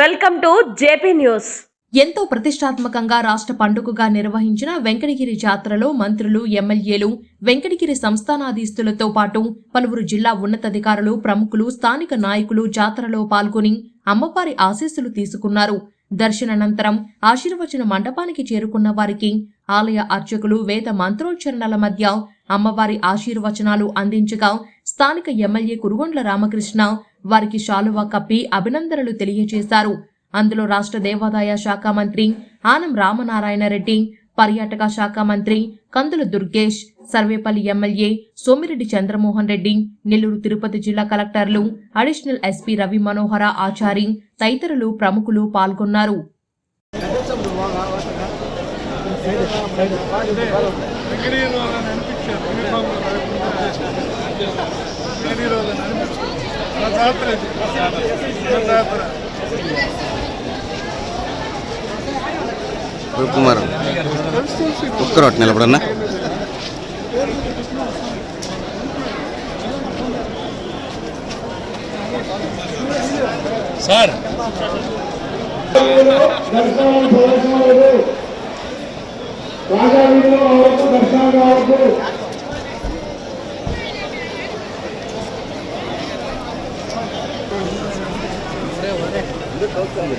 Welcome to JP news. ఎంతో ప్రతిష్టాత్మకంగా రాష్ట్ర పండుగగా నిర్వహించిన వెంకటగిరి జాతరలో మంత్రులు ఎమ్మెల్యేలు వెంకటగిరి సంస్థానాధీస్తులతో పాటు పలువురు జిల్లా ఉన్నతాధికారులు ప్రముఖులు స్థానిక నాయకులు జాతరలో పాల్గొని అమ్మవారి ఆశీస్సులు తీసుకున్నారు. దర్శనానంతరం ఆశీర్వచన మండపానికి చేరుకున్న వారికి ఆలయ అర్చకులు వేద మంత్రోచ్చరణల మధ్య అమ్మవారి ఆశీర్వచనాలు అందించగా స్థానిక ఎమ్మెల్యే కురుగొండ్ల రామకృష్ణ వారికి శాలువా కప్పి అభినందనలు తెలియజేశారు. అందులో రాష్ట్ర దేవాదాయ శాఖ మంత్రి ఆనం రామనారాయణ రెడ్డి పర్యాటక శాఖ మంత్రి కందుల దుర్గేష్ సర్వేపల్లి ఎమ్మెల్యే సోమిరెడ్డి చంద్రమోహన్ రెడ్డి నెల్లూరు తిరుపతి జిల్లా కలెక్టర్లు అడిషనల్ ఎస్పీ రవి మనోహర ఆచారి తదితరులు ప్రముఖులు పాల్గొన్నారు. జాతర కుమార్ తెలిసి తెలిసి ఒక్కరు అటు నిలబడన్నా సార్ దర్శనం కావద్దు şekilde kalkıyor.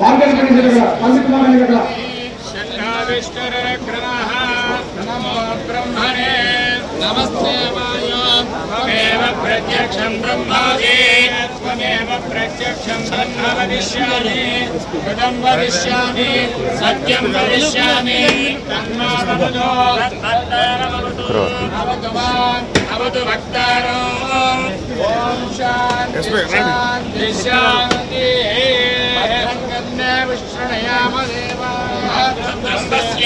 பங்கேற்கிறீர்கள் பங்குமாறு இருக்கிறார் ఇక్కడ నమో బ్రహ్మణే నమస్తే త్వమేవ ప్రత్యక్షం బ్రహ్మాది త్వమేవ ప్రత్యక్షం బ్రహ్మ వదిష్యామి కృతం వదిష్యామి సత్యం వదిష్యామి తన్మావదో అవతు మాం అవతు భక్తారో ఓం శాంతి శాంతి శాంతి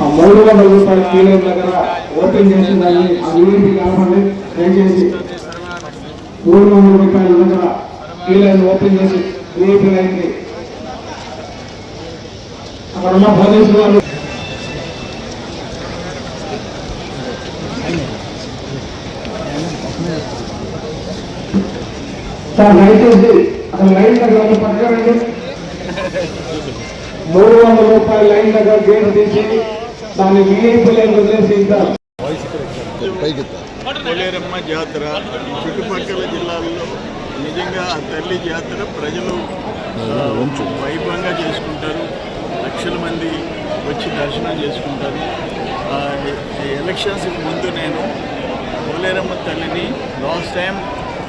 ఆ మూడు వందల రూపాయల కిలో దగ్గర ఓపెన్ చేసిన దాన్ని ఆ యూనిట్ దయచేసి మూడు వందల రూపాయల దగ్గర కీలను ఓపెన్ చేసి యూనిట్ లైన్కి అక్కడ ఉన్న పోలీసు వాళ్ళు సార్ లైట్ వేసి అక్కడ లైన్ దగ్గర ఉన్న పట్టుకోండి మూడు వందల రూపాయల లైన్ దగ్గర గేట్ తీసి దాన్ని విఐపీ లైన్ వదిలేసి ఇద్దాం పోలేరమ్మ జాతర చుట్టుపక్కల జిల్లాల్లో నిజంగా ఆ తల్లి జాతర ప్రజలు వైభవంగా చేసుకుంటారు. లక్షల మంది వచ్చి దర్శనం చేసుకుంటారు. ఎలక్షన్స్కి ముందు నేను పోలేరమ్మ తల్లిని లాస్ట్ టైం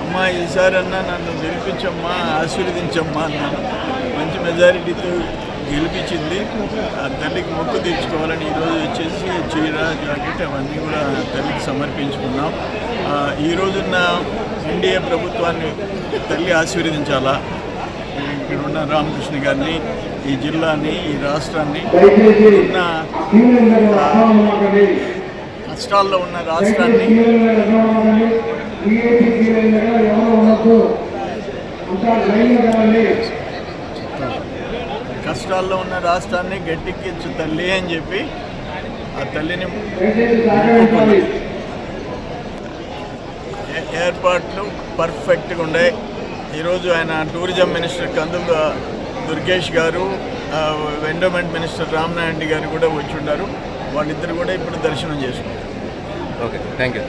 అమ్మా ఈసారన్నా నన్ను గెలిపించమ్మా ఆశీర్వదించమ్మా అన్నాను. మంచి మెజారిటీతో గెలిపించింది. ఆ తల్లికి మొక్కు తీర్చుకోవాలని ఈరోజు వచ్చేసి చీర జాకెట్ అవన్నీ కూడా తల్లికి సమర్పించుకున్నాం. ఈరోజున్న ఎన్డీఏ ప్రభుత్వాన్ని తల్లి ఆశీర్వదించాలా? ఇక్కడ ఉన్న రామకృష్ణ గారిని ఈ జిల్లాని ఈ రాష్ట్రాన్ని ఉన్న కష్టాల్లో ఉన్న రాష్ట్రాన్ని కష్టాల్లో ఉన్న రాష్ట్రాన్ని గట్టెక్కించు తల్లి అని చెప్పి ఆ తల్లిని ఏర్పాట్లు పర్ఫెక్ట్గా ఉన్నాయి ఈరోజు ఆయన టూరిజం మినిస్టర్ కందుల దుర్గేష్ గారు ఎండోమెంట్ మినిస్టర్ రామనాయుడు గారు కూడా వచ్చి ఉన్నారు. వాళ్ళిద్దరు కూడా ఇప్పుడు దర్శనం చేసుకుంటారు. Okay thank you